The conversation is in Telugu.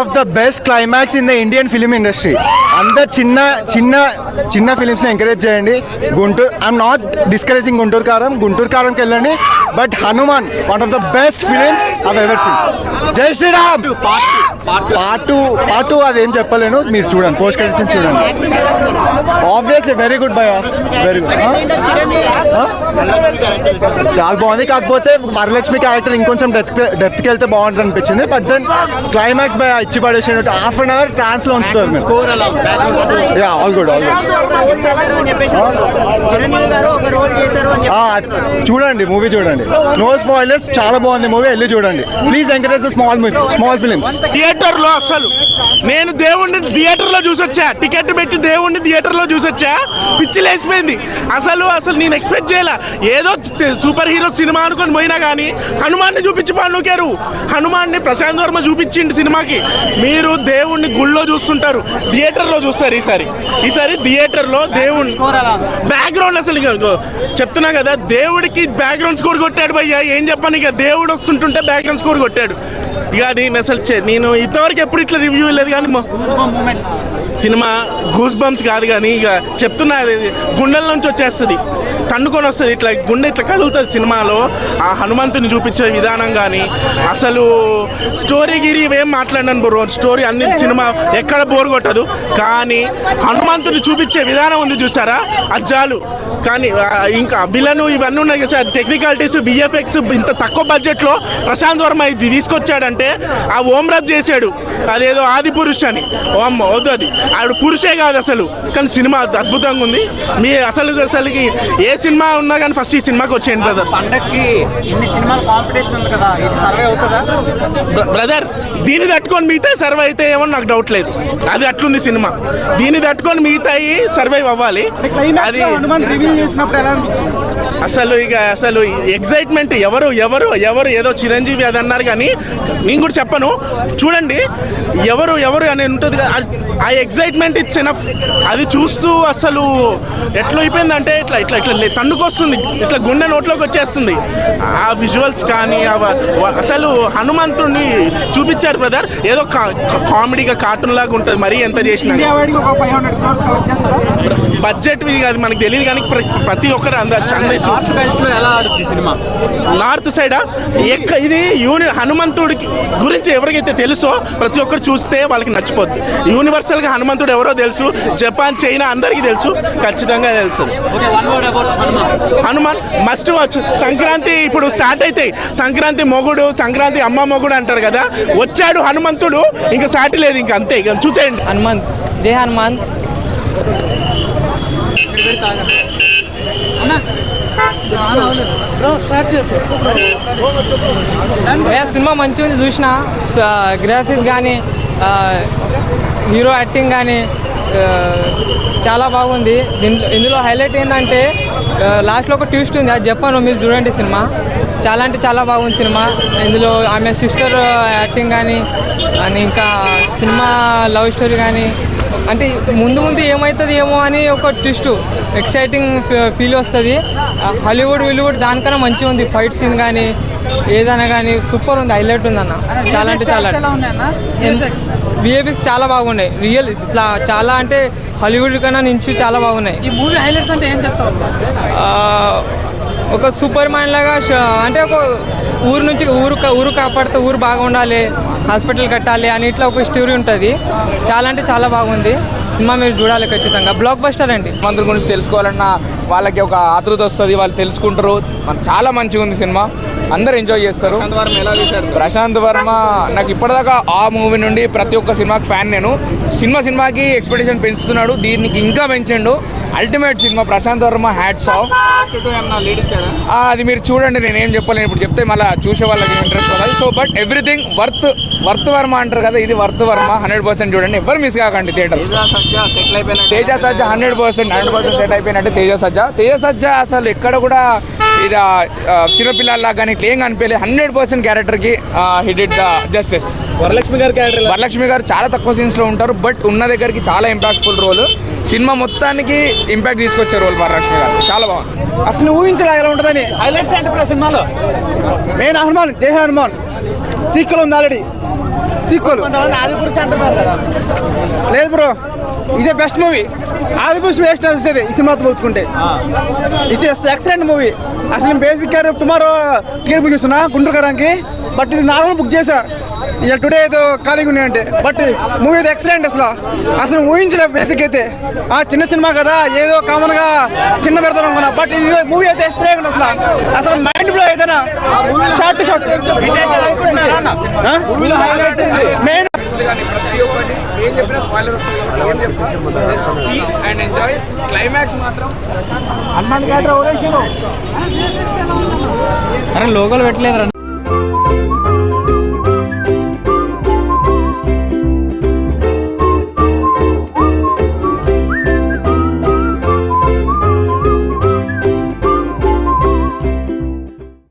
Of the best climax in the Indian film industry అందరు చిన్న చిన్న చిన్న ఫిలిమ్స్ని ఎంకరేజ్ చేయండి. Guntur I'm not discouraging Guntur Karam. Guntur కారంకి వెళ్ళండి. But Hanuman one of the best films of ever seen Jai Shriram! Part two part two అదేం చెప్పలేను. మీరు చూడండి పోస్ట్ క్రెడిట్స్ చూడండి. Obviously very good bye very good చాలా బాగుంది. కాకపోతే వరలక్ష్మి క్యారెక్టర్ ఇంకొంచెం డెత్ డెప్త్కి వెళ్తే బాగుంటుంది అనిపించింది. బట్ దెన్ క్లైమాక్స్ బై ఇచ్చి పడేసినట్టు హాఫ్ అన్ అవర్ ట్రాన్స్లో ఉంచుతారు మీరు. Yeah all good all good Chiranjeevi garu ఒక రోల్ చేశారు అని చెప్పి చూడండి మూవీ చూడండి. నో స్పాయిలర్స్ చాలా బాగుంది మూవీ వెళ్ళి చూడండి. Please encourage small small films థియేటర్లో అసలు. నేను దేవుణ్ణి థియేటర్లో చూసొచ్చా. టికెట్ పెట్టి దేవుణ్ణి థియేటర్లో చూసొచ్చా? పిచ్చి లేచిపోయింది. అసలు అసలు నేను ఎక్స్పెక్ట్ చేయలే. ఏదో సూపర్ హీరో సినిమా అనుకొని పోయినా కానీ హనుమాన్ని చూపించి పండుకారు హనుమాన్ని ప్రశాంత్ వర్మ చూపించింది సినిమాకి. మీరు దేవుణ్ణి గుళ్ళో చూస్తుంటారు థియేటర్లో చూస్తారు ఈసారి. ఈసారి థియేటర్లో దేవుణ్ణి. బ్యాక్గ్రౌండ్ అసలు చెప్తున్నా కదా దేవుడికి బ్యాక్గ్రౌండ్ స్కోర్ కొట్టాడు భయ్యా. ఏం చెప్పాను ఇక దేవుడు వస్తుంటుంటే బ్యాక్గ్రౌండ్ స్కోర్ కొట్టాడు. ఇక నేను అసలు చే- నేను ఇంతవరకు ఎప్పుడు ఇట్లా రివ్యూ లేదు కానీ సినిమా గూస్ బంప్స్ కాదు కానీ ఇక చెప్తున్నా అది గుండెల నుంచి వచ్చేస్తుంది. తండుకొని వస్తుంది. ఇట్లా గుండె ఇట్లా కదులుతుంది సినిమాలో. ఆ హనుమంతుని చూపించే విధానం కానీ అసలు స్టోరీ గిరి ఇవేం మాట్లాడినాను బ్రో. స్టోరీ అన్ని సినిమా ఎక్కడ బోర్ కొట్టదు. కానీ హనుమంతుని చూపించే విధానం ఉంది చూసారా? అజ్జాలు కానీ ఇంకా విలను ఇవన్నీ ఉన్నాయి కదా సార్. టెక్నికాలిటీస్ విఎఫ్ఎక్స్ ఇంత తక్కువ బడ్జెట్లో ప్రశాంత్ వర్మ ఇది తీసుకొచ్చాడంటే ఆ ఓమ్రాజ్ చేశాడు. అదేదో ఆది పురుష్ అని. ఓం వద్దు అది. ఆవిడ పురుషే కాదు అసలు. కానీ సినిమా అద్భుతంగా ఉంది. మీ అసలు అసలుకి ఏ సినిమా ఉన్నా కానీ ఫస్ట్ ఈ సినిమాకి వచ్చేయండి బ్రదర్ పండక్కి ఇన్ని సినిమాలు కాంపిటీషన్ ఉంది కదా ఇది సర్వే అవుతుందా? బ్రదర్ దీన్ని తట్టుకొని మిగతా సర్వే అయితే ఏమో నాకు డౌట్ లేదు. అది అట్లుంది సినిమా. దీన్ని తట్టుకొని మిగతా సర్వైవ్ అవ్వాలి. అది చేసినప్పుడు ఎలా అనిపించింది? అసలు ఇక అసలు ఎగ్జైట్మెంట్ ఎవరు ఎవరు ఎవరు ఏదో చిరంజీవి అది అన్నారు కానీ నేను కూడా చెప్పను. చూడండి ఎవరు ఎవరు అని ఉంటుంది కదా ఆ- ఎగ్జైట్మెంట్ ఇట్స్ ఎనఫ్ అది చూస్తూ అసలు ఎట్లా అయిపోయిందంటే ఇట్లా ఇట్లా ఇట్లా తన్నుకొస్తుంది ఇట్లా గుండె నోట్లోకి వచ్చేస్తుంది. ఆ విజువల్స్ కానీ అసలు హనుమంతుడిని చూపించారు బ్రదర్ ఏదో కా- కామెడీగా కార్టూన్ లాగా ఉంటుంది మరీ ఎంత చేసినా బడ్జెట్ ఇది కాదు మనకు తెలియదు కానీ ప్ర- ప్రతి ఒక్కరు అందచ్చు అన్ని సినిమా? నార్త్ సైడ్ ఎక్క ఇది యూని హనుమంతుడికి గురించి ఎవరికైతే తెలుసో ప్రతి ఒక్కరు చూస్తే వాళ్ళకి నచ్చిపోద్ది. యూనివర్సల్గా హనుమంతుడు ఎవరో తెలుసు జపాన్ చైనా అందరికీ తెలుసు ఖచ్చితంగా తెలుసు హనుమాన్ మస్ట్ వాచ్ సంక్రాంతి ఇప్పుడు స్టార్ట్ అవుతాయి సంక్రాంతి మొగుడు సంక్రాంతి అమ్మ మొగుడు అంటారు కదా వచ్చాడు హనుమంతుడు ఇంకా సాటి లేదు ఇంకా అంతే. ఇక చూసేయండి. హనుమంత్. జై హనుమంత్ భయ్యా సినిమా మంచిగా ఉంది చూసిన. గ్రాఫిక్స్ కానీ హీరో యాక్టింగ్ కానీ చాలా బాగుంది. ఇందులో హైలైట్ ఏంటంటే లాస్ట్లో ఒక ట్విస్ట్ ఉంది అది చెప్పాను మీరు చూడండి సినిమా. చాలా అంటే చాలా బాగుంది సినిమా. ఇందులో ఆమె సిస్టర్ యాక్టింగ్ కానీ అని ఇంకా సినిమా లవ్ స్టోరీ కానీ అంటే ముందు ముందు ఏమవుతుంది ఏమో అని ఒక ట్విస్ట్ ఎక్సైటింగ్ ఫీల్ వస్తుంది. హాలీవుడ్ విలీవుడ్ దానికన్నా మంచిగా ఉంది. ఫైట్ సీన్ కానీ ఏదైనా కానీ సూపర్ ఉంది. హైలైట్ ఉంది అన్న చాలా అంటే చాలా. విఎఫ్ఎక్స్ చాలా బాగున్నాయి. రియల్ ఇట్లా చాలా అంటే హాలీవుడ్ కన్నా నుంచి చాలా బాగున్నాయి. ఈ మూవీ హైలైట్స్ అంటే ఏం చెప్తావు ఒక సూపర్ మ్యాన్ లాగా అంటే ఒక ఊరు నుంచి ఊరు ఊరు కాపాడితే ఊరు బాగా ఉండాలి హాస్పిటల్ కట్టాలి అని ఇట్లా ఒక స్టోరీ ఉంటుంది. చాలా అంటే చాలా బాగుంది. సినిమా మీరు చూడాలి ఖచ్చితంగా. బ్లాక్ బస్టర్ అండి. మంత్రుల గురించి తెలుసుకోవాలన్న వాళ్ళకి ఒక ఆతృత వస్తుంది వాళ్ళు తెలుసుకుంటారు. చాలా మంచిగా ఉంది సినిమా. అందరు ఎంజాయ్ చేస్తారు. ప్రశాంత్ వర్మ నాకు ఇప్పటిదాకా ఆ మూవీ నుండి ప్రతి ఒక్క సినిమాకి ఫ్యాన్ నేను. సినిమా సినిమాకి ఎక్స్పెక్టేషన్ పెంచుతున్నాడు. దీనికి ఇంకా పెంచండు. Ultimate cinema Prashanth Varma hats off అది మీరు చూడండి నేను ఏం చెప్పలేను. ఇప్పుడు చెప్తే మళ్ళీ చూసే వాళ్ళకి ఇంట్రెస్ట్ వస్తుంది. So but everything worth worth Varma అంటారు కదా ఇది వర్త్ వర్మ హండ్రెడ్ పర్సెంట్ చూడండి. ఎవరు మిస్ కాకండి theatre Teja Sajja hundred percent hundred percent set అయిపోయినట్టే తేజ సజ్జ. తేజ సజ్జ అసలు ఎక్కడ కూడా ఇది చిన్నపిల్లల్లా కానీ ఇట్లా ఏం కనిపించలేదు హండ్రెడ్ పర్సెంట్ క్యారెక్టర్కి హిట్ ద జస్టిస్ వరలక్ష్మి గారి క్యారెక్టర్ వరలక్ష్మి గారు చాలా తక్కువ సీన్స్లో ఉంటారు బట్ ఉన్న దగ్గరికి చాలా ఇంపాక్ట్ఫుల్ రోల్ సినిమా మొత్తానికి ఇంపాక్ట్ తీసుకొచ్చే రోల్ వరలక్ష్మి గారు. చాలా బాగుంది. అసలు ఊహించలే ఎలా ఉంటుందని. హైలైట్స్ ఏంటి ఇప్పుడు సినిమాలో? మెయిన్ హనుమాన్ జై హనుమాన్. సీక్వెల్ ఉంది ఆల్రెడీ. సీక్వల్. లేదు బ్రో. ఇదే బెస్ట్ మూవీ ఆదిపురుష్ వేస్ట్ వస్తుంది ఈ సినిమాతో పోల్చుకుంటే. ఇది ఎక్సలెంట్ మూవీ అసలు బేసిక్గా టుమారో టికెట్ బుక్ చేస్తున్నా గుంటూరు గారానికి. బట్ ఇది నార్మల్ బుక్ చేశా ఇక టుడే ఏదో ఖాళీగా ఉన్నాయంటే బట్ మూవీ అయితే ఎక్సలెంట్ అసలు. అసలు ఊహించలేదు బేసిక్ అయితే ఆ చిన్న సినిమా కదా ఏదో కామన్గా చిన్న పెడతాను అనుకున్నా. బట్ ఇది మూవీ అయితే ఎక్సలెంట్ అసలు. అసలు మైండ్ బ్లో ఏదైనా షార్ట్ షార్ట్ మెయిన్ ఏం చెప్పినా spoiler see and enjoy climax మాత్రం అరే లోగోలు పెట్టలేదురా.